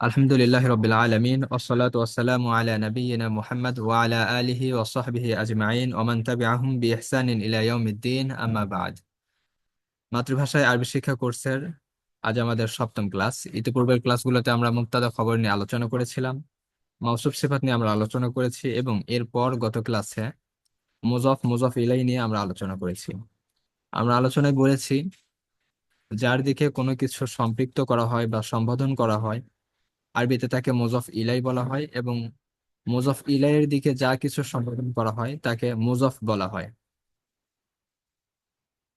আলহামদুলিল্লাহ রবিল আলমিন ওসলাত ওসালাম আলা নবীনা মুহাম্মদ ওয়ালা আলিহি ওসহবিহি আজমাইন ওমান তাবিআহুম বিইহসানিন ইলা ইয়াউমিদ্দিন, আম্মা বাদ। মাতৃভাষায় আরবি শিক্ষা কোর্সের আজ আমাদের সপ্তম ক্লাস। ইতিপূর্বের ক্লাসগুলোতে আমরা মুক্তাদা খবর নিয়ে আলোচনা করেছিলাম মাউসুফ সিফাত নিয়ে আমরা আলোচনা করেছি এবং এরপর গত ক্লাসে মুজফ মুজফ ইলাই নিয়ে আমরা আলোচনা করেছি। আমরা আলোচনায় বলেছি, যার দিকে কোনো কিছু সম্পৃক্ত করা হয় বা সম্বোধন করা হয় আরবিতে তাকে মুজফ ইলাই বলা হয় এবং মুজফ ইলাইয়ের দিকে যা কিছু সম্বোধন করা হয় তাকে মুজফ বলা হয়।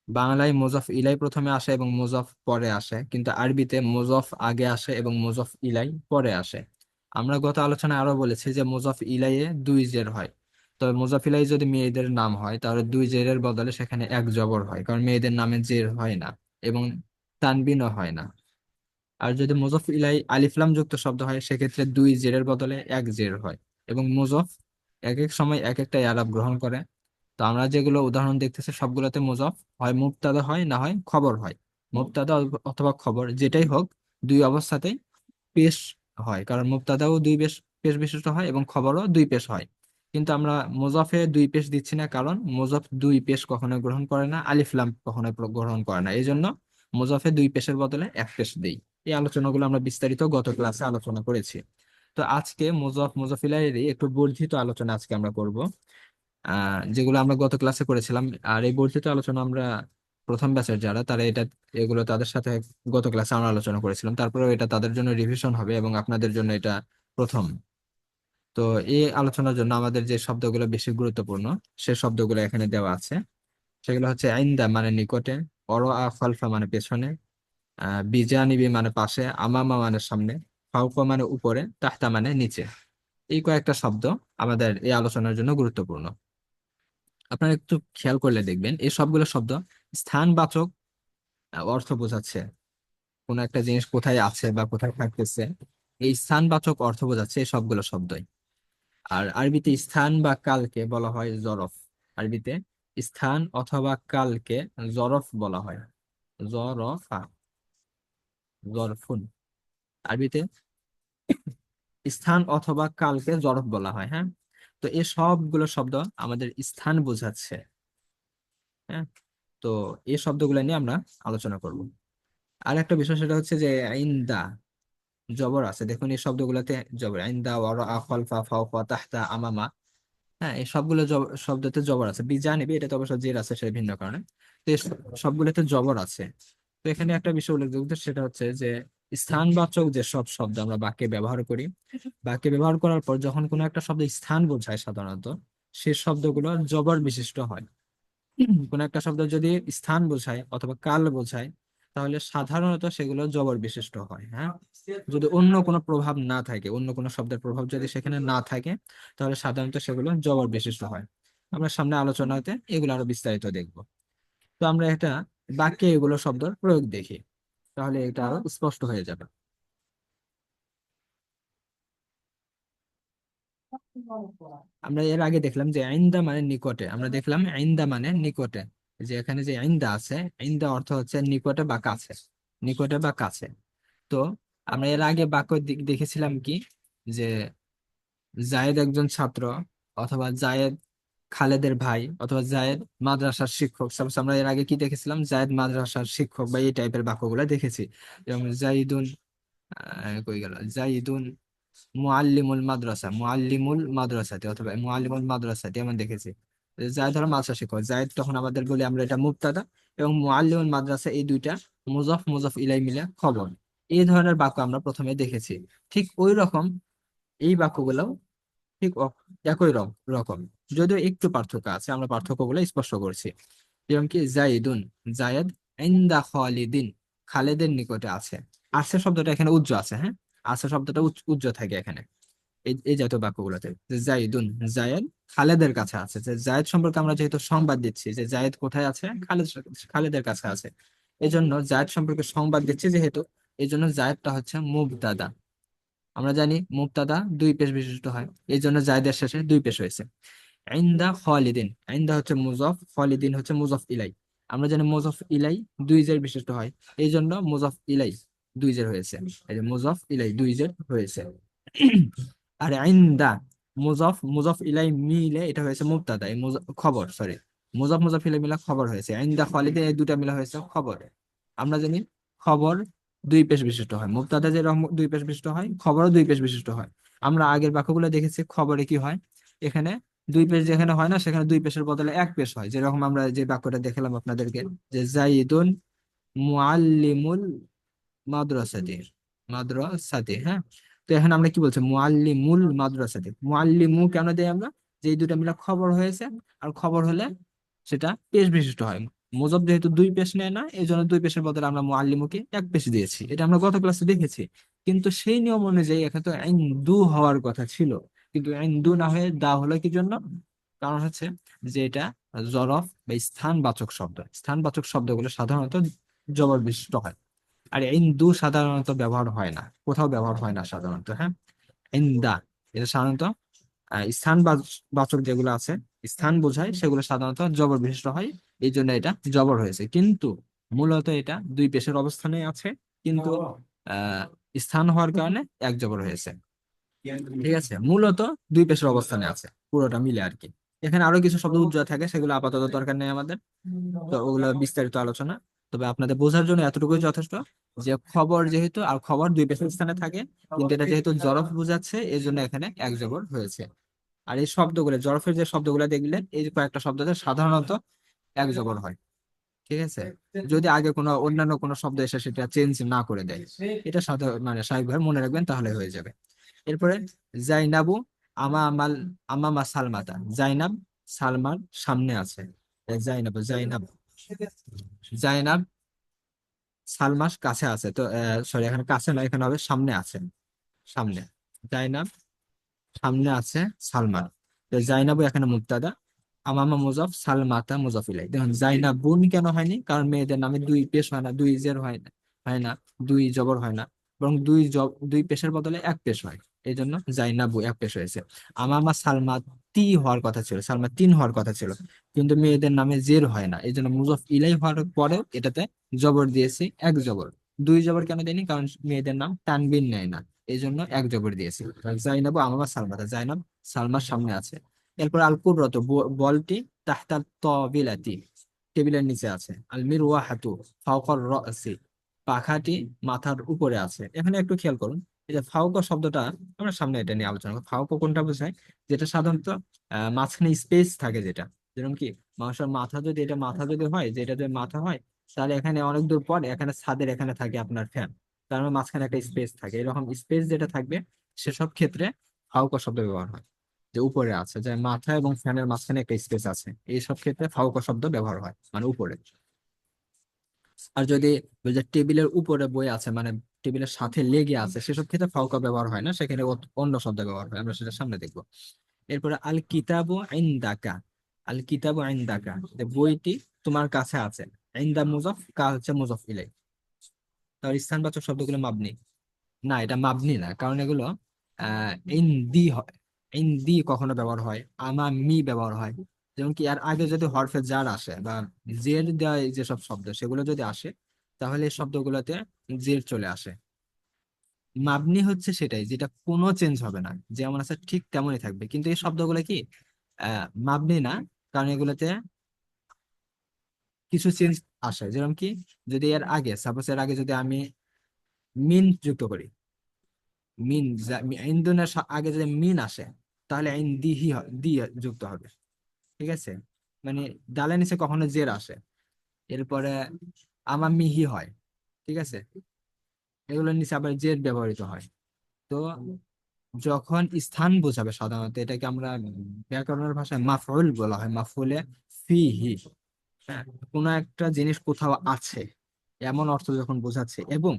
বাংলায় মুজফ ইলাই প্রথমে আসে এবং মুজফ পরে আসে, কিন্তু আরবিতে মুজফ আগে আসে এবং মুজফ ইলাই পরে আসে। আমরা গত আলোচনায় আরও বলেছি যে মুজফ ইলাইয়ে দুই জের হয়। তবে মুজফ ইলাই যদি মেয়েদের নাম হয়, তাহলে দুই জেরের বদলে সেখানে এক জবর হয়, কারণ মেয়েদের নামে জের হয় না এবং তানবিনও হয় না। আর যদি মুজফ ইলাই আলিফলাম যুক্ত শব্দ হয়, সেক্ষেত্রে দুই জেরের বদলে এক জের হয়। এবং মুজফ এক এক সময় এক একটা ইয়ালাব গ্রহণ করে। তো আমরা যেগুলো উদাহরণ দেখতেছি, সবগুলোতে মুজফ হয়, মুবতাদা হয়, না হয় খবর হয়। মুবতাদা অথবা খবর, যেটাই হোক, দুই অবস্থাতেই পেশ হয়। কারণ মুবতাদাও দুই পেশ পেশ বিশিষ্ট হয় এবং খবরও দুই পেশ হয়। কিন্তু আমরা মুজফে দুই পেশ দিচ্ছি না, কারণ মুজফ দুই পেশ কখনো গ্রহণ করে না আলিফলাম কখনো গ্রহণ করে না। এই জন্য মুজফে দুই পেশের বদলে এক পেশ দেই। এই আলোচনাগুলো আমরা বিস্তারিত গত ক্লাসে আলোচনা করেছি। তো আজকে মুজফ মুজফিলাইয়েরই একটু বর্ধিত আলোচনা আজকে আমরা করব। যেগুলো আমরা গত ক্লাসে করেছিলাম। আর এই বর্ধিত আলোচনা আমরা প্রথম ব্যাচের যারা, তারা এটা এগুলো তাদের সাথে গত ক্লাসে আমরা আলোচনা করেছিলাম। তারপরেও এটা তাদের জন্য রিভিশন হবে এবং আপনাদের জন্য এটা প্রথম। তো এই আলোচনার জন্য আমাদের যে শব্দগুলো বেশি গুরুত্বপূর্ণ, সে শব্দগুলো এখানে দেওয়া আছে। সেগুলো হচ্ছে আইন্দা মানে নিকটে, অর আ ফালফা মানে পেছনে বিজানিবি মানে পাশে, আমামা মানে সামনে, ফাউকা মানে উপরে, তাহতা মানে নিচে। এই কয়েকটা শব্দ আমাদের এই আলোচনার জন্য গুরুত্বপূর্ণ। আপনারা একটু খেয়াল করলে দেখবেন, এই সবগুলো শব্দ স্থানবাচক অর্থ বোঝাচ্ছে। কোন একটা জিনিস কোথায় আছে বা কোথায় থাকতেছে, এই স্থানবাচক অর্থ বোঝাচ্ছে এই সবগুলো শব্দই। আর আরবিতে স্থান বা কালকে বলা হয় জরফ। আরবিতে স্থান অথবা কালকে জরফ বলা হয়। জরফা। জরফুন আরবিতে স্থান অথবা কালকে জরফ বলা হয় হ্যাঁ? তো এই সবগুলো শব্দ আমাদের স্থান বোঝাচ্ছে হ্যাঁ? তো এই শব্দগুলো নিয়ে আমরা আলোচনা করব। আর একটা বিষয় সেটা হচ্ছে যে আইন্দা, জবর আছে। দেখুন, এই শব্দগুলোতে জবর, আইন্দা, ওয়ারা খলফা ফাওফা তাহতা, আমামা হ্যাঁ? এই সবগুলো শব্দতে জবর আছে। বিজানিবি এটা তো অবশ্য জের আছে, সেটা ভিন্ন কারণে। তো এই সবগুলোতে জবর আছে। তো এখানে একটা বিষয় উল্লেখযোগ্য, সেটা হচ্ছে যে স্থানবাচক যে সব শব্দ আমরা বাক্যে ব্যবহার করি, বাক্যে ব্যবহার করার পর যখন কোনো একটা শব্দ স্থান বোঝায় সাধারণত, সে শব্দগুলো জবর বিশিষ্ট হয়। কোন একটা শব্দ যদি স্থান বোঝায় অথবা কাল বোঝায়, তাহলে সাধারণত সেগুলো জবর বিশিষ্ট হয় হ্যাঁ? যদি অন্য কোনো প্রভাব না থাকে, অন্য কোনো শব্দের প্রভাব যদি সেখানে না থাকে, তাহলে সাধারণত সেগুলো জবর বিশিষ্ট হয়। আমরা সামনে আলোচনাতে এগুলো আরও বিস্তারিত দেখব। তো আমরা এটা বাক্যে এগুলো শব্দ প্রয়োগ দেখি তাহলে এটা আরও স্পষ্ট হয়ে যাবে। আমরা এর আগে দেখলাম যে আইন্দা মানে নিকটে আমরা দেখলাম আইন্দা মানে নিকটে যে এখানে যে আইন্দা আছে আইন্দা অর্থ হচ্ছে নিকটে বা কাছে নিকটে বা কাছে। তো আমরা এর আগে বাক্য দেখেছিলাম কি? যে জায়েদ একজন ছাত্র অথবা জায়েদ খালেদের ভাই অথবা জায়েদ মাদ্রাসার শিক্ষক। সাপোজ আমরা এর আগে কি দেখেছিলাম? জায়েদ মাদ্রাসার শিক্ষক বা এই টাইপের বাক্যগুলো দেখেছি। যেমন জাইদুন কই গেল? জাইদুন মুআল্লিমুল মাদ্রাসা, মুআল্লিমুল মাদ্রাসাতে অথবা মুআল্লিমুল মাদ্রাসাতে আমরা দেখেছি। জায়েদ হলো মাদ্রাসা শিক্ষক। জায়েদ তখন আমাদের বলি, আমরা এটা মুবতাদা এবং মুআল্লিমুল মাদ্রাসা এই দুইটা মুজফ মুজফ ইলাই মিলে খবর। এই ধরনের বাক্য আমরা প্রথমে দেখেছি। ঠিক ওই রকম এই বাক্যগুলো ঠিক একই রকম। যদিও একটু পার্থক্য আছে, আমরা পার্থক্য পার্থক্যগুলো স্পষ্ট করছি। যেরকম কি জাইদুন, জায়েদ ইনদা খালিদিন, খালেদের নিকটে আছে। আছে শব্দটা এখানে উজ্জ আছে হ্যাঁ? আছে শব্দটা উজ্জ থাকে এখানে। এই এই জাতীয় বাক্যগুলোতে। যে জাইদুন, জায়েদ খালেদের কাছে আছে। যে জায়েদ সম্পর্কে আমরা যেহেতু সংবাদ দিচ্ছি, যে জায়েদ কোথায় আছে? খালেদ, খালেদের কাছে আছে। এই জন্য জায়েদ সম্পর্কে সংবাদ দিচ্ছি যেহেতু এই জন্য জায়েদটা হচ্ছে মুবতাদা। আমরা জানি মুবতাদা দুই পেশ বিশিষ্ট হয়। এই জন্য জায়দের শেষে দুই পেশ হয়েছে। আইন্দা খালিদিন, আইন্দা হচ্ছে মুজফ, খালিদিন হচ্ছে মুজফ ইলাই। আমরা জানি মুজফ ইলাই দুই জের বিশিষ্ট হয় এই জন্য মুজফ ইলাই দুই জের হয়েছে। এই যে মুজফ ইলাই দুই জের হয়েছে। আর ইনদা মুজফ মুজফ ইলাই মিলে এটা হয়েছে মুবতাদা খবর সরি মুজফ মুজফ ইলাই মিলা খবর হয়েছে। ইনদা খালিদে এই দুটা মিলা হয়েছে খবর। আমরা জানি খবর দুই পেশ বিশিষ্ট হয়। মুবতাদা যেরকম দুই পেশ বিশিষ্ট হয়, খবরও দুই পেশ বিশিষ্ট হয়। আমরা আগের বাক্যগুলো দেখেছি, খবরে কি হয়? এখানে দুই পেশ যেখানে হয় না, সেখানে দুই পেশের বদলে এক পেশ হয়। যেরকম আমরা যে বাক্যটা দেখলাম আপনাদেরকে, যে জাইদুন মুআল্লিমুল মাদ্রাসাতি মাদ্রাসাতি হ্যাঁ? তো এখন আমরা কি বলছি? মুআল্লিমুল মাদ্রাসাতি। মুআল্লিমু কেন দেই আমরা? যে দুটা মিলে খবর হয়েছে, আর খবর হলে সেটা পেশ বিশিষ্ট হয়। মুজব যেহেতু দুই পেশ নেয় না এই জন্য দুই পেশের বদলে আমরা মুআল্লিমুকে এক পেশ দিয়েছি। এটা আমরা গত ক্লাসে দেখেছি। কিন্তু সেই নিয়ম অনুযায়ী এখানে তো দু হওয়ার কথা ছিল। কিন্তু আইন দু না হয়ে দা হলো কি জন্য? কারণ হচ্ছে যে এটা জরফ বা স্থানবাচক শব্দ। স্থানবাচক শব্দগুলো সাধারণত জবর বিশিষ্ট হয়। আর ইন্দু সাধারণত ব্যবহার হয় না। কোথাও ব্যবহার হয় না সাধারণত হ্যাঁ? ইন্দা এটা সাধারণত স্থান বাচ- বাচক যেগুলো আছে স্থান বোঝায় সেগুলো সাধারণত জবর বিশিষ্ট হয়। এই জন্য এটা জবর হয়েছে। কিন্তু মূলত এটা দুই পেশের অবস্থানে আছে। কিন্তু আহ স্থান হওয়ার কারণে এক জবর হয়েছে। ঠিক আছে? মূলত দুই পেশের অবস্থানে আছে, পুরোটা মিলে আর কি এখানে আরও কিছু শব্দ উজ্জ্বল থাকে, সেগুলো আপাতত দরকার নেই আমাদের। তো ওগুলো বিস্তারিত আলোচনা। তবে আপনাদের বোঝার জন্য এতটুকুই যথেষ্ট যে খবর যেহেতু, আর খবর দুই পেশের স্থানে থাকে, কিন্তু এটা যেহেতু জরফ বোঝাচ্ছে এই জন্য এখানে এক জবর হয়েছে। আর এই শব্দগুলো জরফের যে শব্দগুলো দেখলেন, এই কয়েকটা শব্দ সাধারণত এক জবর হয়। ঠিক আছে? যদি আগে কোনো অন্যান্য কোনো শব্দ এসে সেটা চেঞ্জ না করে দেয়, এটা সাধারণ মানে স্বাভাবিকভাবে মনে রাখবেন, তাহলে হয়ে যাবে। এরপরে জাইনাবু আমা আমাল আমামা সালমাতা। জাইনাব, সালমার সামনে আছে। জাইনাব জাইনাব। জাইনাব সালমাস কাছে আছে। তো সরি এখানে কাছে নয়, এখানে হবে সামনে আছে। সামনে। জাইনাব সামনে আছে সালমান তো জাইনাবু এখানে মুক্তাদা আমামা মুজফ, সালমাতা মুজফিলাই। দেখুন জাইনাব বোন কেন হয়নি? কারণ মেয়েদের নামে দুই পেশ হয় না, দুই জের হয় না হয় না, দুই জবর হয় না, বরং দুই জব, দুই পেশের বদলে এক পেশ হয়। এই জন্য জাইনাবু এক পেশ হয়েছে। আমামা সালমা তি হওয়ার কথা ছিল, সালমা তিন হওয়ার কথা ছিল। কিন্তু মেয়েদের নামে জের হয় না। এই জন্য মুজফ ইলাই হওয়ার পরেও এটাতে জবর দিয়েছি, এক জবর। দুই জবর কেন দেয়নি? কারণ মেয়েদের নাম তানবিন নেয় না। এই জন্য এক জবর দিয়েছি। জাইনাবু আমামা সালমাতা জাইনাব সালমার সামনে আছে। এরপর আল কুররত বলটি তাহতা তবিলাতি, টেবিলের নিচে আছে। আল মিরওয়াহাতু ফাওকার রাসি, পাখাটি মাথার উপরে আছে। এখানে একটু খেয়াল করুন। এই যে ফাউকা শব্দটা আমরা সামনে এটা নিয়ে আলোচনা করব। ফাউকা কোনটা বোঝায়? যেটা সাধারণত মাঝখানে স্পেস থাকে যেটা। যেরকম কি, মানুষের মাথা যদি, এটা মাথা যদি হয়, যে এটা যদি মাথা হয়, তাহলে এখানে অনেক দূর পর এখানে ছাদের এখানে থাকে আপনার ফ্যান তার মানে মাঝখানে একটা স্পেস থাকে। এরকম স্পেস যেটা থাকবে, সেসব ক্ষেত্রে ফাউকা শব্দ ব্যবহার হয়, যে উপরে আছে। যে মাথা এবং ফ্যানের মাঝখানে একটা স্পেস আছে। এই সব ক্ষেত্রে ফাউকা শব্দ ব্যবহার হয় মানে উপরে। আর যদি টেবিলের উপরে বই আছে মানে টেবিলের সাথে লেগে আছে, সেসব ক্ষেত্রে ফাউকা ব্যবহার হয় না, সেখানে অন্য শব্দ ব্যবহার হয়, আমরা সেটা সামনে দেখব। এরপরে আল কিতাবু ইনদাকা আল কিতাবু ইনদাকা, যে বইটি তোমার কাছে আছে, ইনদা মুজফ কা হচ্ছে মুজফ ইলাই। তার স্থানবাচক শব্দগুলো মাবনি। না, এটা মাবনি না, কারণ এগুলো আহ ইন দি হয় ইন দি কখনো ব্যবহার হয়, আমা মি ব্যবহার হয়। যেমন কি এর আগে যদি হরফে জার আসে, বা জের দেওয়া যেসব শব্দ, সেগুলো যদি আসে তাহলে শব্দগুলোতে জের চলে আসে। মাবনি হচ্ছে সেটাই, যেটা কোনো চেঞ্জ হবে না, যেমন আছে ঠিক তেমনই থাকবে। কিন্তু এই শব্দগুলো কি? মাবনি না, কারণ এগুলোতে কিছু চেঞ্জ আসে। যেরকম কি, যদি এর আগে সাপোজ এর আগে যদি আমি মিন যুক্ত করি মিন মি- আগে যদি মিন আসে, তাহলে আইন দিহি দি যুক্ত হবে। ঠিক আছে? মানে ডালের নিচে কখনো জের আসে। এরপরে আমার মিহি হয়, ঠিক আছে? এগুলোর নিচে আবার জের ব্যবহৃত হয়। তো যখন স্থান বোঝাবে সাধারণত, এটাকে আমরা ব্যাকরণের ভাষায় মাফউল বলা হয়। মাফউলে ফিহি হ্যাঁ? কোনো একটা জিনিস কোথাও আছে, এমন অর্থ যখন বোঝাচ্ছে, এবং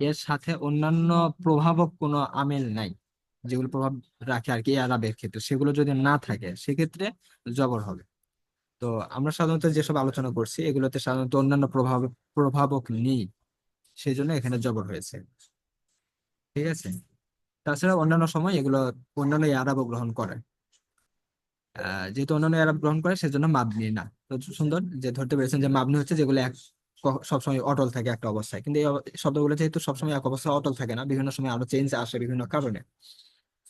এর সাথে অন্যান্য প্রভাবক কোনো আমেল নাই, যেগুলো প্রভাব রাখে আর কি আরবের ক্ষেত্রে, সেগুলো যদি না থাকে, সেক্ষেত্রে জবর হবে। তো আমরা সাধারণত যেসব আলোচনা করছি, এগুলোতে সাধারণত অন্যান্য প্রভাব, প্রভাবক নেই। সেই জন্য এখানে জবর হয়েছে। ঠিক আছে? তাছাড়া অন্যান্য সময় এগুলো অন্যান্য আরবও গ্রহণ করে। যেহেতু অন্যান্য আরব গ্রহণ করে, সেজন্য মাবনি না। তো সুন্দর যে ধরতে পেরেছেন যে মাবনি হচ্ছে যেগুলো এক সবসময় অটল থাকে একটা অবস্থায়। কিন্তু এই শব্দগুলো যেহেতু সবসময় এক অবস্থায় অটল থাকে না, বিভিন্ন সময় আরও চেঞ্জ আসে বিভিন্ন কারণে।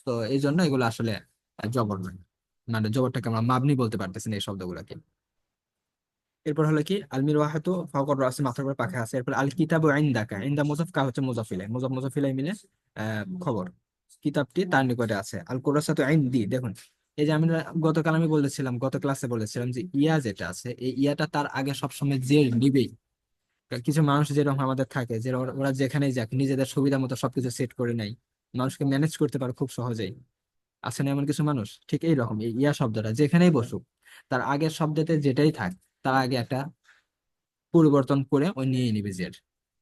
তো এই জন্য এগুলো আসলে জবর নয়। মানে জবরটাকে আমরা মাবনি বলতে পারতেছি না এই শব্দগুলোকে। এরপর হলো কি? আলমির ওয়াহাতু ফাওকর রাসি মাথার উপর পাখা আছে। এরপর আল কিতাবু ইনদাকা। ইনদা মুজাফ কা হচ্ছে মুজাফিলাই মুজাফ মুজাফিলাই মিলে খবর। কিতাবটি তার নিকটে আছে। আল কুরাসাতু ইনদি, দেখুন। এই যে আমি গতকাল আমি বলেছিলাম, গত ক্লাসে বলেছিলাম যে ইয়া যেটা আছে, এই ইয়াটা তার আগে সবসময় জের নিবেই কিছু মানুষ যেরকম আমাদের থাকে, যে ওরা যেখানেই যাক, নিজেদের সুবিধা মতো সবকিছু সেট করে নেয়। মানুষকে ম্যানেজ করতে পারে খুব সহজেই। আছে না এমন কিছু মানুষ? ঠিক এইরকম এই ইয়া শব্দটা যেখানেই বসুক তার আগের শব্দতে যেটাই থাক তার আগে একটা পরিবর্তন করে ওই নিয়ে নিবে জের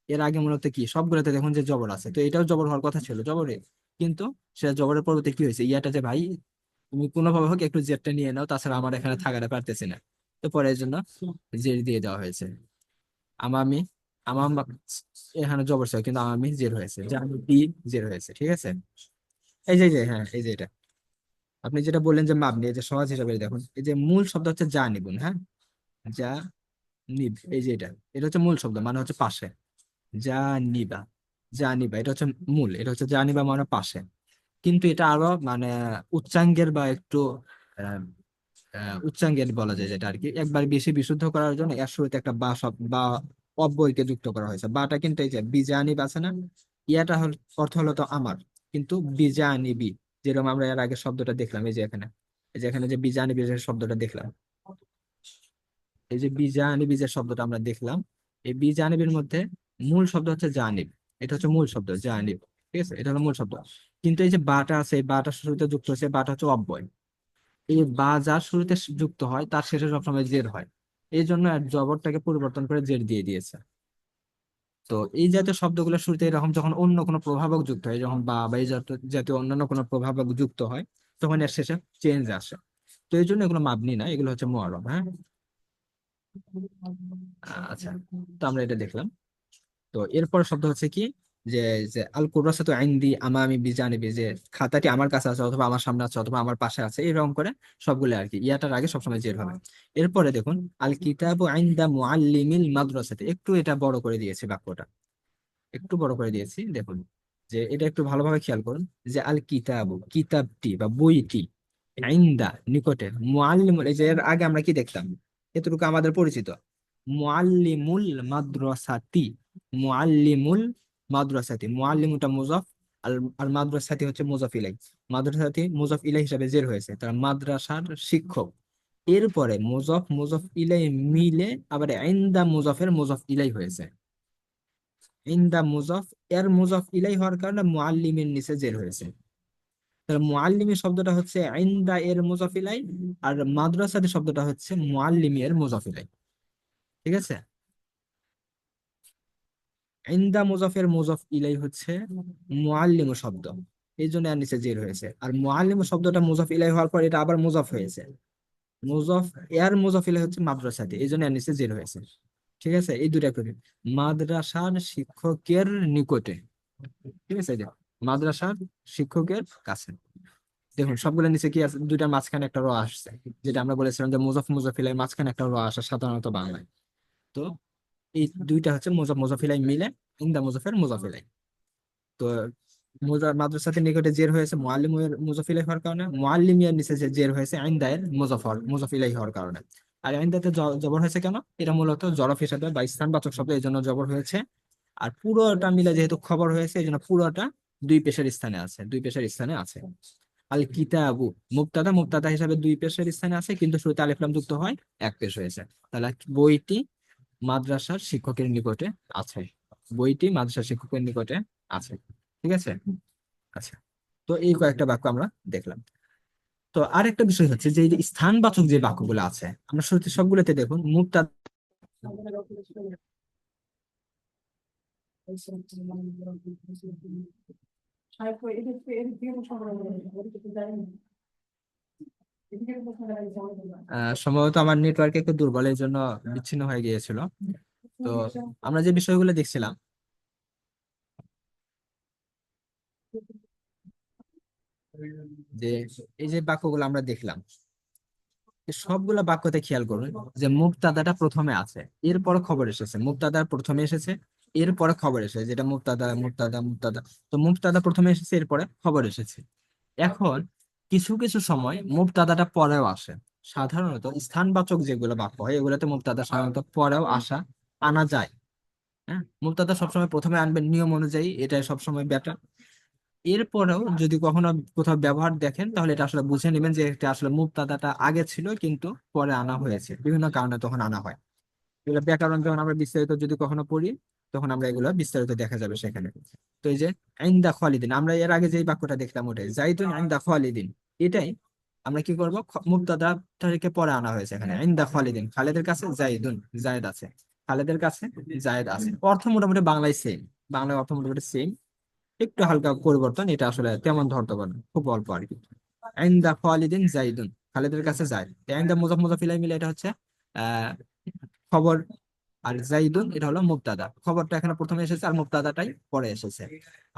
এর আগে মূলত কি? সবগুলোতে দেখুন যে জবর আছে। তো এটাও জবর হওয়ার কথা ছিল জবরে। কিন্তু সেটা জবরের পরবর্তী কি হয়েছে? ইয়াটা যে ভাই তুমি কোনোভাবে হোক একটু জেরটা নিয়ে নাও তাছাড়া আমার এখানে থাকাটা পারতেছি না। তো পরে এর জন্য জের দিয়ে দেওয়া হয়েছে। আমামি আমার এখানে জবর ছিল কিন্তু আমামি জের হয়েছে। জানি জের হয়েছে ঠিক আছে? এই যে এই যে হ্যাঁ এই যে এটা। আপনি যেটা বললেন যে মাবনি এই যে সহজ হিসাবে দেখুন, এই যে মূল শব্দ হচ্ছে যা নিবুন হ্যাঁ? যা নিব, এই যে এটা এটা হচ্ছে মূল শব্দ মানে হচ্ছে পাশে। যা নিবা যা নিবা, এটা হচ্ছে মূল, এটা হচ্ছে যা নিবা মানে পাশে। কিন্তু এটা আরও মানে উচ্চাঙ্গের বা একটু উচ্চাঙ্গের বলা যায় যেটা আর কি একবার বেশি বিশুদ্ধ করার জন্য এর শুরুতে একটা বা শব্দ, বা অব্যয়কে যুক্ত করা হয়েছে। বাটা কিন্তু এই যে বিজানিব আছে না, ইয়াটা হল, অর্থ হলো তো আমার, কিন্তু বিজানিবি যেরকম আমরা এর আগে শব্দটা দেখলাম, এই যে এখানে, এই যে এখানে যে বিজানিবি যে শব্দটা দেখলাম, এই যে বিজানিবি যে শব্দটা আমরা দেখলাম, এই বিজানিবির মধ্যে মূল শব্দ হচ্ছে জানিব, এটা হচ্ছে মূল শব্দ, জানিব, ঠিক আছে? এটা হলো মূল শব্দ। কিন্তু এই যে বাটা আছে, এই বাটার শুরুতে যুক্ত হচ্ছে বাটা হচ্ছে অব্যয়। এই বা যার শুরুতে যুক্ত হয়, তার শেষে সবসময় জের হয়। এই জন্য জবরটাকে পরিবর্তন করে জের দিয়ে দিয়েছে। তো এই জাতীয় শব্দগুলো শুরুতে এরকম যখন অন্য কোনো প্রভাবক যুক্ত হয়, যখন বা বা এই জাতীয় অন্যান্য কোনো প্রভাবক যুক্ত হয়, তখন এর শেষে চেঞ্জ আসে। তো এই জন্য এগুলো মাবনি না, এগুলো হচ্ছে মুআরব হ্যাঁ? আচ্ছা তো আমরা এটা দেখলাম। তো এরপর শব্দ হচ্ছে কি? যে যে, আল কুরাসাতু ইনদি আমামি বিজানিবি যে, খাতাটি আমার কাছে আছে অথবা আমার সামনে আছে অথবা আমার পাশে আছে, এরকম করে সবগুলো আর কি ইয়াটার আগে সবসময় জের হবে এরপরে দেখুন, আল কিতাবু ইনদা মুআল্লিমিল মাদ্রাসাতে, একটু এটা বড় করে দিয়েছি বাক্যটা। একটু বড় করে দিয়েছি, দেখুন, যে, এটা একটু ভালোভাবে খেয়াল করুন, যে, আল কিতাব, কিতাবটি বা বইটি ইনদা নিকটে মুআল্লিমুল, এই যে, এর আগে আমরা কি দেখতাম? এতটুকু আমাদের পরিচিত। মুআল্লিমুল মাদ্রাসাতি, মুআল্লিমুল মাদ্রাসাতি, মুআল্লিমুটা মুজাফ, আর মাদ্রাসাতি হচ্ছে মুজাফ ইলাই। মাদ্রাসাতি মুজাফ ইলাই হিসাবে জের হয়েছে, তার মাদ্রাসার শিক্ষক। এরপরে মুজাফ মুজাফ ইলাই মিলে আবার ইনদা মুজাফের মুজাফ ইলাই হয়েছে। ইনদা মুজাফ, এর মুজাফ ইলাই হওয়ার কারণে মুআল্লিমের নিচে জের হয়েছে। তাহলে মুআল্লিমি শব্দটা হচ্ছে ইনদা এর মুজাফ ইলাই, আর মাদ্রাসাতি শব্দটা হচ্ছে মুআল্লিমি এর মুজাফ ইলাই। ঠিক আছে? ইনদা মুজাফের মুজাফ ইলাই হচ্ছে মুআল্লিম শব্দ। এই জন্য এর নিচে জের হয়েছে। আর মুআল্লিম শব্দটা মুজাফ ইলাই হওয়ার পর এটা আবার মুজাফ হয়েছে। মুজাফ, এর মুজাফ ইলাই হচ্ছে মাদ্রাসাতে। এই জন্য এর নিচে জের হয়েছে। ঠিক আছে? এই দুটা করে। মাদ্রাসার শিক্ষকের নিকটে। ঠিক আছে? মাদ্রাসার শিক্ষকের কাছে। দেখুন, সবগুলোর নিচে কি আছে? দুইটার মাঝখানে একটা র আসছে। যেটা আমরা বলেছিলাম যে মুজাফ মুজাফিলের মাঝখানে একটা র আসে সাধারণত বাংলায়। তো এই দুইটা হচ্ছে মুজাফ মুজাফিলাই মিলে, ইন্দা মুজাফের মুজাফিলাই তো মুজা- মাদ্রাসাতে নিকটে জের হয়েছে মুআল্লিমের মুজাফিলাই হওয়ার কারণে মুআল্লিমিয়ার নিচে যে জের হয়েছে আইন্দায়ের মুজাফর মুজাফিলাই হওয়ার কারণে। আর আইন্দাতে জবর হয়েছে কেন? এটা মূলত জরফ হিসাবে বা স্থানবাচক শব্দ এই জন্য জবর হয়েছে। আর পুরোটা মিলে যেহেতু খবর হয়েছে, এই জন্য পুরোটা দুই পেশের স্থানে আছে, দুই পেশের স্থানে আছে। আল কিতাবু মুক্তাদা মুক্তাদা হিসাবে দুই পেশের স্থানে আছে, কিন্তু শুরুতে আলিফ লাম যুক্ত হয়, এক পেশ হয়েছে। তাহলে বইটি মাদ্রাসার শিক্ষকের নিকটে আছে। বইটি মাদ্রাসার শিক্ষকের নিকটে আছে। ঠিক আছে? আচ্ছা। তো এই কয়েকটা বাক্য আমরা দেখলাম। তো আরেকটা বিষয় হচ্ছে যে এই যে স্থানবাচক যে বাক্যগুলো আছে আমরা শুরুতে সবগুলোতে দেখুন মুক্তা আহ, সম্ভবত আমার নেটওয়ার্ক একটু দুর্বলের জন্য বিচ্ছিন্ন হয়ে গিয়েছিল। তো আমরা যে বিষয়গুলো দেখছিলাম, যে এই যে বাক্যগুলো আমরা দেখলাম সবগুলা বাক্যতে খেয়াল করুন যে মুক্তাদাটা প্রথমে আছে, এরপরে খবর এসেছে। মুক্তাদা প্রথমে এসেছে, এরপরে খবর এসেছে, যেটা মুক্তাদা মুক্তাদা মুক্তাদা। তো মুক্তাদা প্রথমে এসেছে, এরপরে খবর এসেছে। এখন কিছু কিছু সময় মুক্তাদাটা পরেও আসে। সাধারণত স্থানবাচক যেগুলো বাক্য হয়, এগুলোতে মুক্তাদা সাধারণত পরেও আসা, আনা যায়। হ্যাঁ? মুক্তাদা সবসময় প্রথমে আনবেন নিয়ম অনুযায়ী এটা সবসময় বেটার এরপরেও যদি কখনো কোথাও ব্যবহার দেখেন, তাহলে এটা আসলে বুঝে নেবেন যে এটা আসলে মুক্তাদাটা আগে ছিল কিন্তু পরে আনা হয়েছে। বিভিন্ন কারণে তখন আনা হয়। এগুলো ব্যাকরণ যখন আমরা বিস্তারিত যদি কখনো পড়ি তখন আমরা এগুলো বিস্তারিত দেখা যাবে সেখানে। তো এই যে আইন্দা খালিদিন আমরা এর আগে যে বাক্যটা দেখলাম ওটাই জাইদুন আইন্দা খালিদিন এটাই আমরা কি করব? মুক্তাদা থেকে পরে আনা হয়েছে এখানে আইন্দা খালিদিন খালেদের কাছে জাইদুন জায়েদ আছে। খালেদের কাছে জায়েদ আছে অর্থ মোটামুটি বাংলায় সেম বাংলায় অর্থ মোটামুটি সেম একটু হালকা পরিবর্তন এটা আসলে তেমন ধরতে পারেন খুব অল্প আর কি। আইন্দা খালিদিন জাইদুন খালেদের কাছে যায় আইন্দা মুজাফ মুজাফিলাই মিলে এটা হচ্ছে আহ খবর আর জাইদুন এটা হলো মুবতাদা। খবরটা এখানে প্রথমে এসেছে আর মুবতাদাটাই পরে এসেছে।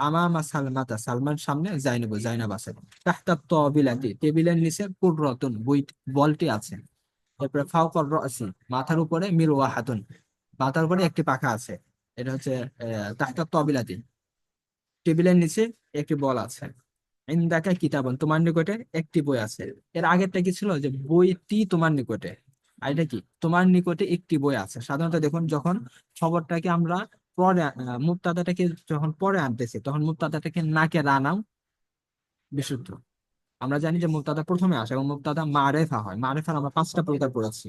আমামা সালমাতা, সালমান সামনে জাইনব জাইনাব আছে। তাহতা তবিলাতি, টেবিলের নিচে কুররাতুন, বই, বলটি আছে। তারপরে ফাওকর রাসি, মাথার উপরে মিরওয়াহাতুন, মাথার উপরে একটি পাখা আছে। এটা হচ্ছে তাহতা তবিলাতি। টেবিলের নিচে একটি বল আছে। ইন্দাকা কিতাবন, তোমার নিকটে একটি বই আছে। এর আগেরটা কি ছিল? যে বইটি তোমার নিকটে। আর এটা কি? তোমার নিকটে একটি বই আছে। সাধারণত দেখুন যখন খবরটাকে আমরা পরে আহ, মুবতাদাটাকে যখন পরে আনতেছি তখন মুবতাদাটাকে নাকে রানাও বিশুদ্ধ। আমরা জানি যে মুবতাদা প্রথমে আসে এবং মুবতাদা মারেফা হয়। মারেফার আমরা পাঁচটা প্রকার পড়েছি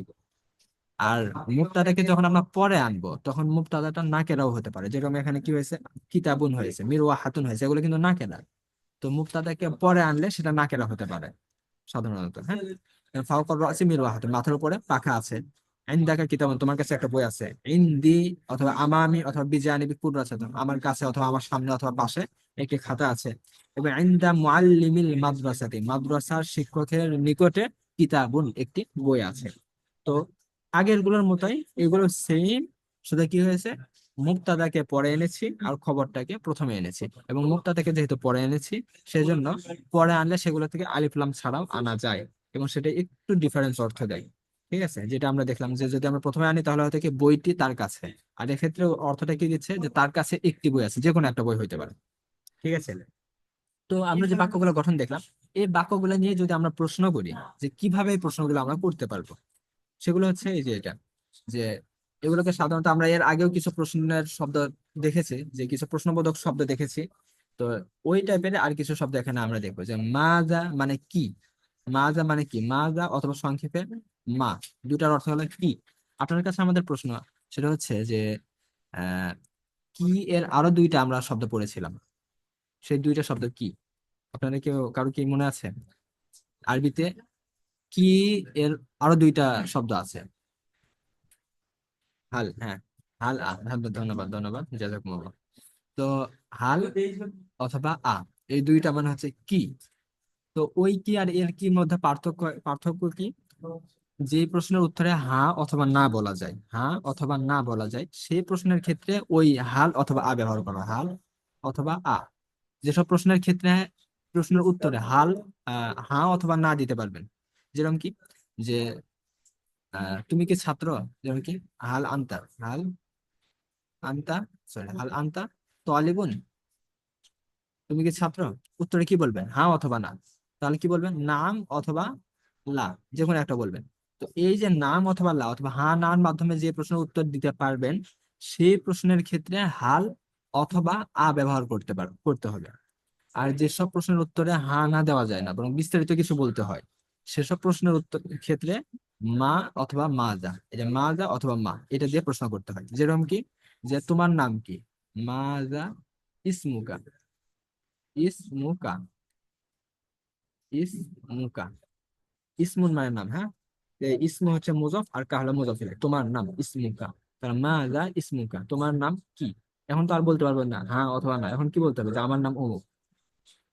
আর মুবতাদাকে যখন আমরা পরে আনব তখন মুবতাদাটা নাকেরাও হতে পারে। যেরকম এখানে কি হয়েছে? কিতাবুন হয়েছে মিরওয়া হাতুন হয়েছে এগুলো কিন্তু নাকেরা তো মুবতাদাকে পরে আনলে সেটা নাকেরা হতে পারে সাধারণত হ্যাঁ? ফাওকর রাসি মিরওয়া হাতুন মাথার উপরে পাখা আছে। ইনদাকা কিতাবুন, তোমার কাছে একটা বই আছে। ইনদি অথবা আমামি অথবা বিজানিবি কুররাসাতুন আমার কাছে অথবা আমার সামনে অথবা পাশে একটি খাতা আছে। এবং ইনদা মুআল্লিমিল মাদ্রাসাতি, মাদ্রাসার শিক্ষকের নিকটে কিতাবুন একটি বই আছে। তো আগেরগুলোর মতোই এগুলো সেম শুধু কি হয়েছে? মুক্তাদাকে পরে এনেছি আর খবরটাকে প্রথমে এনেছি। এবং মুক্তাদাকে যেহেতু পরে এনেছি, সেজন্য পরে আনলে সেগুলো থেকে আলিফলাম ছাড়াও আনা যায়। এবং সেটা একটু ডিফারেন্স অর্থ দেয়। ঠিক আছে? যেটা আমরা দেখলাম যে যদি আমরা প্রথমে আনি তাহলে হয়তো কি বইটি তার কাছে। আর এক্ষেত্রে অর্থটা কি দিচ্ছে? যে তার কাছে একটি বই আছে যে কোনো একটা বই হইতে পারে। ঠিক আছে? তো আমরা যে বাক্যগুলো গঠন দেখলাম, এই বাক্যগুলো নিয়ে যদি আমরা প্রশ্ন করি যে কীভাবে এই প্রশ্নগুলো আমরা করতে পারব? সেগুলো হচ্ছে এই যে এটা, যে এগুলোকে সাধারণত আমরা এর আগেও কিছু প্রশ্নের শব্দ দেখেছি, যে কিছু প্রশ্নবোধক শব্দ দেখেছি। তো ওই টাইপের আর কিছু শব্দ এখানে আমরা দেখব, যে মাজা মানে কি? মাজা মানে কি? মাজা অথবা সংক্ষেপে মা। দুটার অর্থ হলো কি? আপনার কাছে আমাদের প্রশ্ন সেটা হচ্ছে যে কি এর আরও দুইটা আমরা শব্দ পড়েছিলাম। সেই দুইটা শব্দ কি? আপনাদের কেউ, কারও কি মনে আছে? আরবিতে কি এর আরও দুইটা শব্দ আছে? হাল হ্যাঁ। হাল, আ ধন্যবাদ ধন্যবাদ, জাজাকুমুল্লাহ। তো হাল অথবা আ, এই দুইটা মানে হচ্ছে কি? তো ওই কি আর এর কি মধ্যে পার্থক্য পার্থক্য কি? যে প্রশ্নের উত্তরে হা অথবা না বলা যায় হ্যাঁ অথবা না বলা যায়, সেই প্রশ্নের ক্ষেত্রে ওই হাল অথবা আ ব্যবহার করা, হাল অথবা আ। যেসব প্রশ্নের ক্ষেত্রে প্রশ্নের উত্তরে হাল হ্যাঁ অথবা না দিতে পারবেন। যেরকম কি? যে তুমি কি ছাত্র? যেরকম কি? হাল আনতা হাল আনতা সরি হাল আনতা তালিবুন তুমি কি ছাত্র? উত্তরে কি বলবেন? হ্যাঁ অথবা না। তাহলে কি বলবেন? নাম অথবা লা যে কোনো একটা বলবেন। তো এই যে নাম অথবা লা, অথবা হ্যাঁ নার মাধ্যমে যে প্রশ্নের উত্তর দিতে পারবেন, সেই প্রশ্নের ক্ষেত্রে হাল অথবা আ ব্যবহার করতে পার, করতে হবে। আর যেসব প্রশ্নের উত্তরে হা না দেওয়া যায় না, বরং বিস্তারিত কিছু বলতে হয়, সেসব প্রশ্নের উত্তর ক্ষেত্রে মা অথবা মা যা যে মা যা অথবা মা, এটা দিয়ে প্রশ্ন করতে হয়। যেরকম কি? যে তোমার নাম কি? মা যা ইসমুকা ইসমুকা। ইসমুকা মানে নাম হ্যাঁ? হচ্ছে মুজফ আর হলো তোমার নাম ইসমুকা তার মা ইসমুকা তোমার নাম কি? এখন তো আর বলতে পারব না। হ্যাঁ অথবা না। এখন কি বলতে হবে? যে আমার নাম অমুক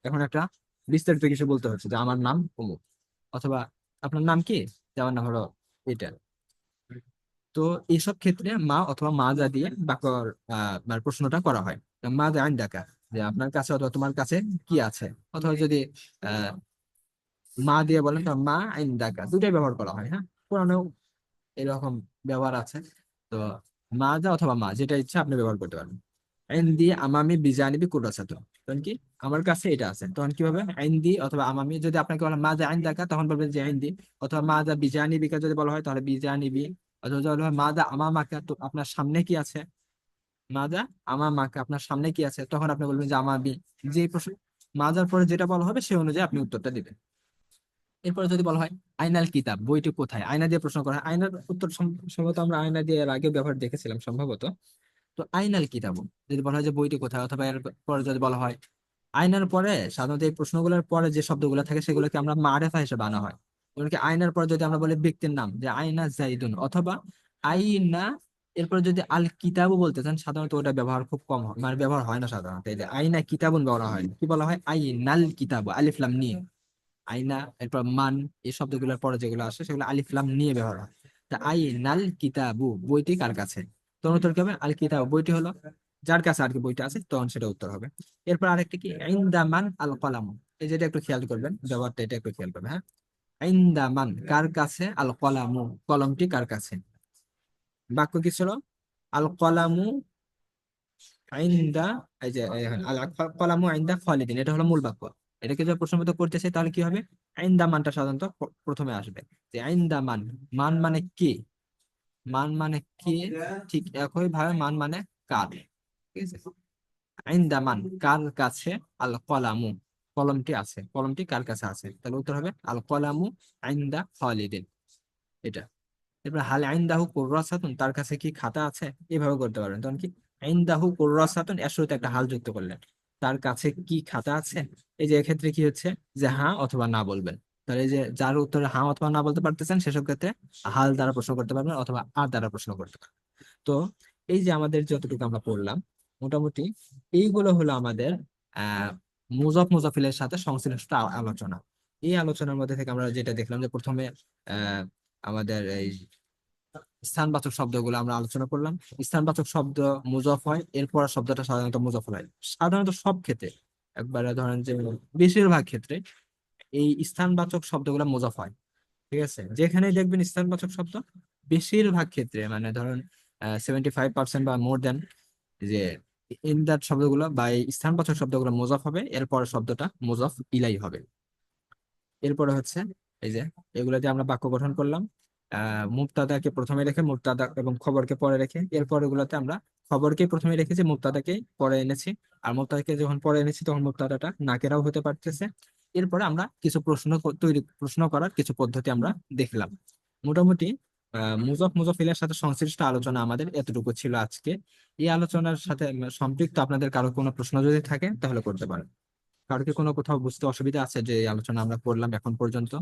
এখন একটা বিস্তারিত কিছু বলতে হচ্ছে। যে আমার নাম অমুক অথবা আপনার নাম কি? যে আমার নাম হলো এটা। তো এইসব ক্ষেত্রে মা অথবা মা যা দিয়ে বাক্যর আহ মানে প্রশ্নটা করা হয়। মা যা ডাকা। যে আপনার কাছে অথবা তোমার কাছে কি আছে? অথবা যদি আহ মা দিয়ে বলেন তো মা আইন ইন্দাকা দুটাই ব্যবহার করা হয় হ্যাঁ? কোরআনেও এরকম ব্যবহার আছে। তো মাজা অথবা মা, যেটা ইচ্ছা আপনি ব্যবহার করতে পারেন। আইন দিয়ে আমামি, বিজানিবি কুরাসাত তখন কি? আমার কাছে এটা আছে। তখন কি হবে আইন দি অথবা আমামি, যদি আপনাকে বলা মাজা আইন দেখা, তখন বলবেন যে আইন দি অথবা মা মাজা বিজানিবিকা যদি বলা হয়, তাহলে বিজানিবি। অথবা যদি বলা হয় মাজা আমামাকা, তো আপনার সামনে কি আছে? মা মাজা আমামাকা, আপনার সামনে কি আছে? তখন আপনি বলবেন যে আমাবি যে প্রশ্ন মাজার পরে যেটা বলা হবে, সেই অনুযায়ী আপনি উত্তরটা দিবেন। এরপরে যদি বলা হয় আইনাল কিতাব, বইটি কোথায়? আয়না দিয়ে প্রশ্ন করা হয়। আয়নার উত্তর সম্ভবত আমরা আয়না দিয়ে এর আগে ব্যবহার দেখেছিলাম সম্ভবত। তো আইনাল কিতাব, যদি বলা হয় যে বইটি কোথায়? অথবা এর পরে যদি বলা হয় আয়নার পরে, সাধারণত এই প্রশ্নগুলোর পরে যে শব্দগুলো থাকে সেগুলোকে আমরা মারেফা হিসেবে আনা হয়। এমনকি আয়নার পরে যদি আমরা বলি ব্যক্তির নাম, যে আয়না জাইদুন অথবা আইনা এরপরে যদি আল কিতাবু বলতে চান, সাধারণত ওটা ব্যবহার খুব কম হয় মানে ব্যবহার হয় না সাধারণত। আইনা কিতাবুন বলা হয়, কি বলা হয়? আইনাল কিতাবু আলিফলাম নিয়ে আইনা, এরপর মান, এই শব্দগুলোর পরে যেগুলো আসে সেগুলো আলিফ, লাম নিয়ে ব্যবহার হয়। তা আই নাল কিতাবু, বইটি কার কাছে? তখন উত্তর কি হবে? আল কিতাব, বইটি হলো যার কাছে আর কি বইটা আছে, তখন সেটা উত্তর হবে। এরপর আরেকটা কি? ইনদামান আল কলাম। এই যেটা একটু খেয়াল করবেন, ব্যবহারটা এটা একটু খেয়াল করবেন হ্যাঁ? ইনদামান কার কাছে? আল কলামু, কলমটি কার কাছে? বাক্য কি ছিল? আল কলামু আইন্দা, এই যে আল কলামু আইন্দা খালিদিন, এটা হলো মূল বাক্য। এটাকে যদি প্রশ্নবোধ করতে চাই, তাহলে কি হবে? আইন্দা মানটা সাধারণত প্রথমে আসবে। যে আইন্দা মান মান মানে কি? মান মানে কি? ঠিক একই ভাবে মান মানে কার। ঠিক আছে? মান, কার কাছে? আল কলামু। কলমটি আছে। কলমটি কার কাছে আছে? তাহলে উত্তর হবে আল কলামু আইন্দা খালিদিন। এটা। এরপর হাল আইন্দাহু কুর্রাসাতুন, তার কাছে কি খাতা আছে? এভাবে করতে পারবেন। তখন কি? আইন্দাহু কুর্রাসাতুন, এর শুরুতে একটা হাল যুক্ত করলেন। তার কাছে কি খাতা আছে? এই যে এক্ষেত্রে কি হচ্ছে? যে হ্যাঁ অথবা না বলবেন। তাহলে যে যার উত্তরে হ্যাঁ অথবা না বলতে পারতেছেন, সেসব ক্ষেত্রে হাল দ্বারা প্রশ্ন করতে পারবেন অথবা আর দ্বারা প্রশ্ন করতে পারবেন। তো এই যে আমাদের যতটুকু আমরা পড়লাম, মোটামুটি এইগুলো হলো আমাদের আহ মুজফ মুজাফিলের সাথে সংশ্লিষ্ট আলোচনা। এই আলোচনার মধ্যে থেকে আমরা যেটা দেখলাম যে প্রথমে আহ আমাদের এই স্থানবাচক শব্দগুলো আমরা আলোচনা করলাম। স্থানবাচক শব্দ মুজফ হয়, এরপর শব্দটা সাধারণত মুজফ হয়। সাধারণত সব ক্ষেত্রে, একবারে ধরেন যে বেশিরভাগ ক্ষেত্রে এই স্থানবাচক শব্দগুলো মুজফ হয়, ঠিক আছে? যেখানেই দেখবেন স্থানবাচক শব্দ, বেশিরভাগ ক্ষেত্রে মানে ধরুন সেভেন্টি ফাইভ পার্সেন্ট বা মোর দেন যে ইন দ্যাট শব্দগুলো বা এই স্থানবাচক শব্দগুলো মুজফ হবে, এরপর শব্দটা মুজফ ইলাই হবে। এরপরে হচ্ছে এই যে এগুলো দিয়ে আমরা বাক্য গঠন করলাম। মুবতাদাকে প্রথমে রেখে মুবতাদা এবং খবরকে পরে রেখে, এরপর এগুলোতে আমরা খবরকে প্রথমে রেখেছি মুবতাদাকে পরে এনেছি। আর মুবতাদাকে যখন পরে এনেছি, তখন মুবতাদাটা নাকেরাও হতে পারতেছে। এরপরে আমরা কিছু প্রশ্ন তৈরি, প্রশ্ন করার কিছু পদ্ধতি আমরা দেখলাম। মোটামুটি মুজফ, মুজফিলের সাথে সংশ্লিষ্ট আলোচনা আমাদের এতটুকু ছিল আজকে। এই আলোচনার সাথে সম্পৃক্ত আপনাদের কারও কোনো প্রশ্ন যদি থাকে, তাহলে করতে পারেন। কারও কি কোনো কোথাও বুঝতে অসুবিধা আছে যে এই আলোচনা আমরা করলাম এখন পর্যন্ত?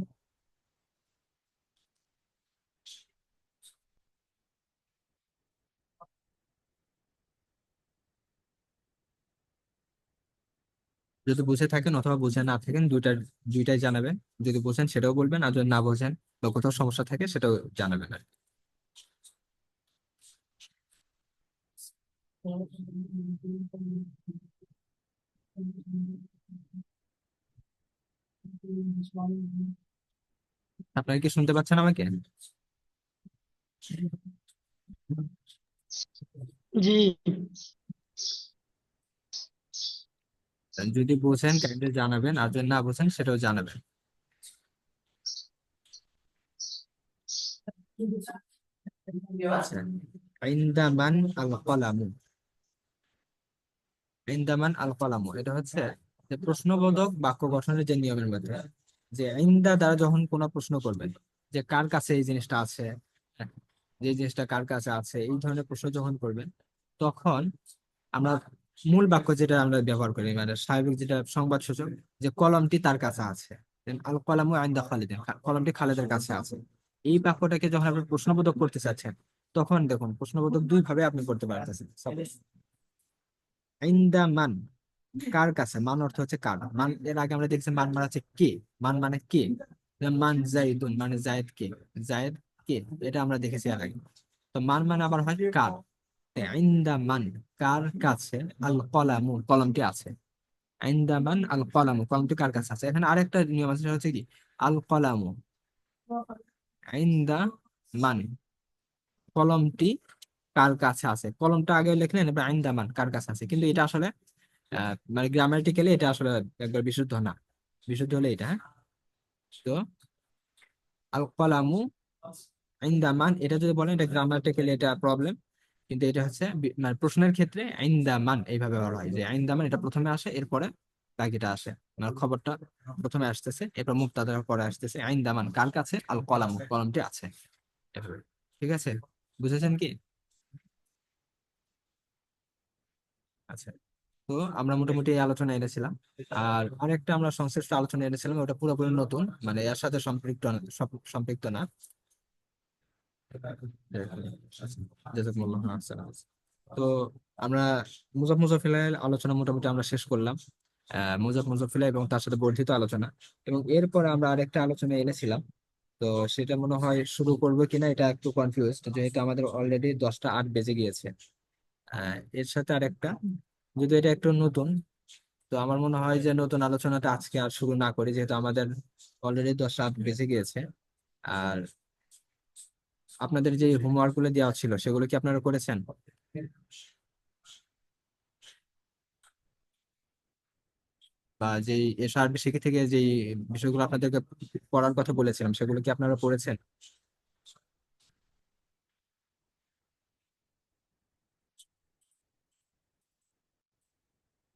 যদি বুঝে থাকেন অথবা বুঝে না থাকেন, দুইটার, দুইটাই জানাবেন। যদি বোঝেন সেটাও বলবেন, আর যদি না বোঝেন বা কোথাও সমস্যা থাকে সেটাও জানাবেন আর। আপনারা কি শুনতে পাচ্ছেন আমাকে? জি। যদি বোঝেন কাইন্ডলি জানাবেন, আর যদি না বোঝেন সেটাও জানাবেন। আচ্ছা ইনদামান আল কলামু ইনদামান আল কলামু এটা হচ্ছে যে প্রশ্নবোধক বাক্য গঠনের যে নিয়মের মধ্যে। যে ইন্দা দ্বারা যখন কোনো প্রশ্ন করবেন, যে কার কাছে এই জিনিসটা আছে, যে জিনিসটা কার কাছে আছে, এই ধরনের প্রশ্ন যখন করবেন, তখন আমরা মূল বাক্য যেটা আমরা ব্যবহার করি মানে স্বাভাবিক যেটা সংবাদ সূচক, যে কলমটি তার কাছে আছে। আল কলামু আইন্দা খালিদিন কলমটি খালেদের কাছে আছে। এই বাক্যটাকে যখন আপনি প্রশ্নবোধক করতে চাচ্ছেন, তখন দেখুন প্রশ্নবোধক দুই ভাবে আপনি করতে পারতেছেন। আইন্দা মান, কার কাছে? মান অর্থ হচ্ছে কার? মান, এর আগে আমরা দেখছি মান মানে হচ্ছে কে? মান মানে কে? মান জাইদুন মানে জায়েদ কে জায়েদ কে? এটা আমরা দেখেছি এর আগে। তো মান মানে আবার হয় কার? আইন্দা মান কার কাছে? আল কলামু কলমটি আছে। আইন্দা মান আল কলামু কলমটি কার কাছে আছে? এখানে আরেকটা নিয়ম আছে, সেটা হচ্ছে কি? আল কলামু ইনদা মান কলমটি কার কাছে আছে? কলমটা আগে লিখলেন এবার আইন্দা মান কার কাছে আছে? কিন্তু এটা আসলে মানে গ্রামাটিক্যালি এটা আসলে একবার বিশুদ্ধ না। বিশুদ্ধ হলে এটা হ্যাঁ? তো আল কলামু ইনদা মান এটা যদি বলেন, এটা গ্রামাটিক্যালি এটা প্রবলেম কিন্তু এটা হচ্ছে মানে প্রশ্নের ক্ষেত্রে আইন্দা মান এইভাবে বলা হয় যে আইন্দা মান এটা প্রথমে আসে, এরপরে বাকিটা আসে। মানে খবরটা প্রথমে আসতেছে, এরপর মুক্তাদার পরে আসতেছে আইন্দা মান কার কাছে? আল কলাম কলমটি আছে। ঠিক আছে? বুঝেছেন কি? আচ্ছা তো আমরা মোটামুটি এই আলোচনা এনেছিলাম। আর আরেকটা আমরা সংশ্লিষ্ট আলোচনা এনেছিলাম, ওটা পুরোপুরি নতুন মানে এর সাথে সম্পৃক্ত সম্পৃক্ত না। তো আমরা মুজাফ মুজাফিলের আলোচনা মোটামুটি আমরা শেষ করলাম। মুজাফ মুজাফিলা এবং তার সাথে বর্ধিত আলোচনা। এবং এরপরে আমরা আরেকটা আলোচনা এনেছিলাম। তো সেটা মনে হয় শুরু করব কিনা এটা একটু কনফিউজ যেহেতু আমাদের অলরেডি দশটা আট বেজে গিয়েছে। এর সাথে আরেকটা, যদি এটা একটু নতুন, তো আমার মনে হয় যে নতুন আলোচনাটা আজকে আর শুরু না করি, যেহেতু আমাদের অলরেডি দশটা আট বেজে গিয়েছে। আর আপনাদের যে হোমওয়ার্কগুলো দেওয়া ছিল সেগুলো কি আপনারা করেছেন? বা যে এসআরবি শিখে থেকে যে বিষয়গুলো আপনাদেরকে পড়ার কথা বলেছিলাম সেগুলো কি আপনারা পড়েছেন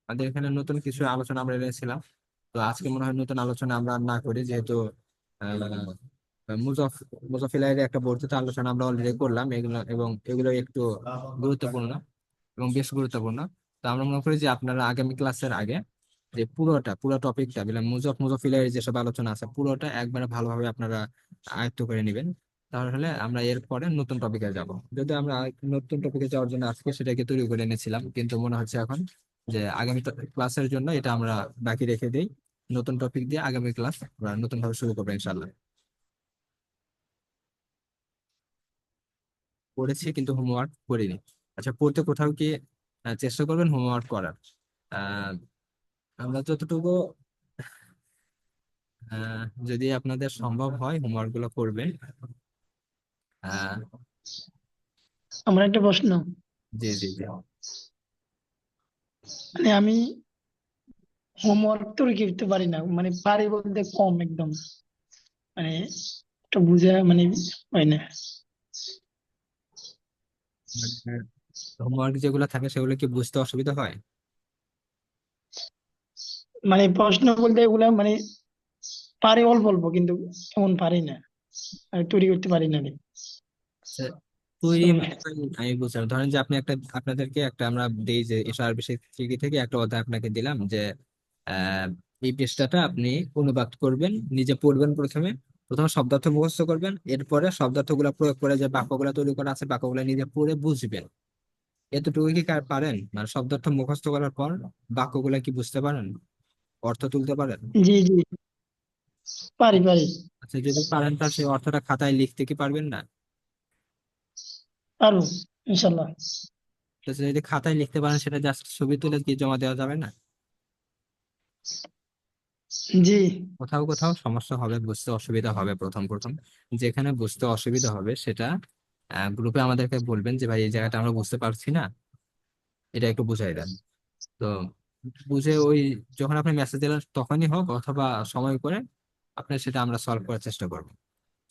আমাদের এখানে নতুন কিছু আলোচনা আমরা এনেছিলাম। তো আজকে মনে হয় নতুন আলোচনা আমরা না করি যেহেতু মুজফ, মুজফিলাইয়ের একটা বর্ধিত আলোচনা আমরা অলরেডি করলাম। এগুলো, এবং এগুলো একটু গুরুত্বপূর্ণ এবং বেশ গুরুত্বপূর্ণ। তো আমরা মনে করি যে আপনারা আগামী ক্লাসের আগে যে পুরোটা, পুরো টপিকটা বললাম মুজফ, মুজফিলাইয়ের যেসব আলোচনা আছে, পুরোটা একবারে ভালোভাবে আপনারা আয়ত্ত করে নেবেন। তাহলে আমরা এরপরে নতুন টপিকে যাব। যদি আমরা নতুন টপিকে যাওয়ার জন্য আজকে সেটাকে তৈরি করে এনেছিলাম, কিন্তু মনে হচ্ছে এখন যে আগামী ক্লাসের জন্য এটা আমরা বাকি রেখে দিই। নতুন টপিক দিয়ে আগামী ক্লাস আমরা নতুন ভাবে শুরু করব ইনশাল্লাহ পড়েছি কিন্তু হোমওয়ার্ক করিনি। আচ্ছা পড়তে কোথাও কি চেষ্টা করবেন হোমওয়ার্ক করার? আমরা যতটুকু যদি আপনাদের সম্ভব হয় হোমওয়ার্কগুলো করবেন। আমার একটা প্রশ্ন। জি জি জি। মানে আমি হোমওয়ার্ক তো করতে পারি না মানে পারি বলতে কম একদম। মানে একটু বুঝে মানে হয় না। হোমওয়ার্ক যেগুলো থাকে সেগুলো কি বুঝতে অসুবিধা হয়? মানে প্রশ্ন বলতে এগুলা মানে পারি অল্প অল্প কিন্তু তেমন পারি না। আমি তৈরি করতে পারি না আমি। আচ্ছা, তৈরি মানে আমি বুঝলাম। ধরেন যে আপনি একটা আপনাদেরকে একটা আমরা দেই যে এসআর বিষয় থেকে থেকে একটা অধ্যায় আপনাকে দিলাম যে আহ এই পৃষ্ঠাটা আপনি অনুবাদ করবেন নিজে পড়বেন প্রথমে। প্রথমে শব্দার্থ মুখস্থ করবেন এরপরে শব্দার্থগুলো প্রয়োগ করে যে বাক্য বাক্যগুলো তৈরি করা আছে বাক্য বাক্যগুলো নিজে পড়ে বুঝবেন। এতটুকু কি পারেন? মানে শব্দার্থ মুখস্থ করার পর বাক্যগুলো কি বুঝতে পারেন? অর্থ তুলতে পারেন? জি জি। পারি পারি। আচ্ছা যদি পারেন তার সেই অর্থটা খাতায় লিখতে কি পারবেন না? পারব ইনশাল্লাহ যদি খাতায় লিখতে পারেন সেটা জাস্ট ছবি তুলে কি জমা দেওয়া যাবে না? জি। কোথাও কোথাও সমস্যা হবে, বুঝতে অসুবিধা হবে প্রথম প্রথম। যেখানে বুঝতে অসুবিধা হবে সেটা গ্রুপে আমাদেরকে বলবেন যে, ভাই, এই জায়গাটা আমরা বুঝতে পারছি না। এটা একটু বুঝাই দেন। তো বুঝে ওই যখন আপনি মেসেজ দিলেন তখনই হোক অথবা সময় করে আপনি সেটা আমরা সলভ করার চেষ্টা করব।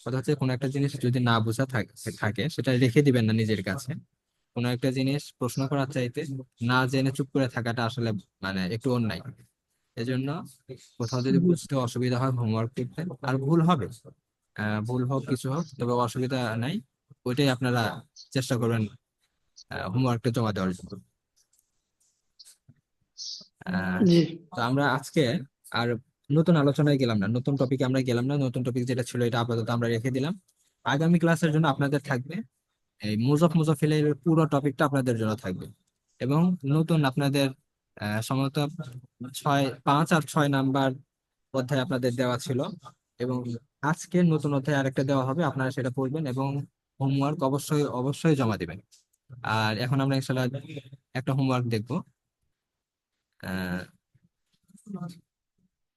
কথা হচ্ছে কোনো একটা জিনিস যদি না বোঝা থাকে সেটা রেখে দিবেন না নিজের কাছে। কোনো একটা জিনিস প্রশ্ন করার চাইতে না জেনে চুপ করে থাকাটা আসলে মানে একটু অন্যায়। এজন্য কোথাও যদি বুঝতে অসুবিধা হয় হোমওয়ার্ক করতে আর ভুল হবে ভুল হোক কিছু হোক তবে অসুবিধা নাই ওইটাই আপনারা চেষ্টা করবেন হোমওয়ার্কটা জমা দেওয়ার জন্য। তো আমরা আজকে আর নতুন আলোচনায় গেলাম না নতুন টপিকে আমরা গেলাম না নতুন টপিক যেটা ছিল এটা আপাতত আমরা রেখে দিলাম। আগামী ক্লাসের জন্য আপনাদের থাকবে এই মুজফ মুজফিলের পুরো টপিকটা আপনাদের জন্য থাকবে এবং নতুন আপনাদের সম্ভবত ছয়, পাঁচ আর ছয় নাম্বার অধ্যায় আপনাদের দেওয়া ছিল এবং আজকে নতুন অধ্যায় আরেকটা দেওয়া হবে, আপনারা সেটা পড়বেন এবং হোমওয়ার্ক অবশ্যই অবশ্যই জমা দিবেন। আর এখন আমরা ইনশাল্লাহ একটা হোমওয়ার্ক দেখব। আহ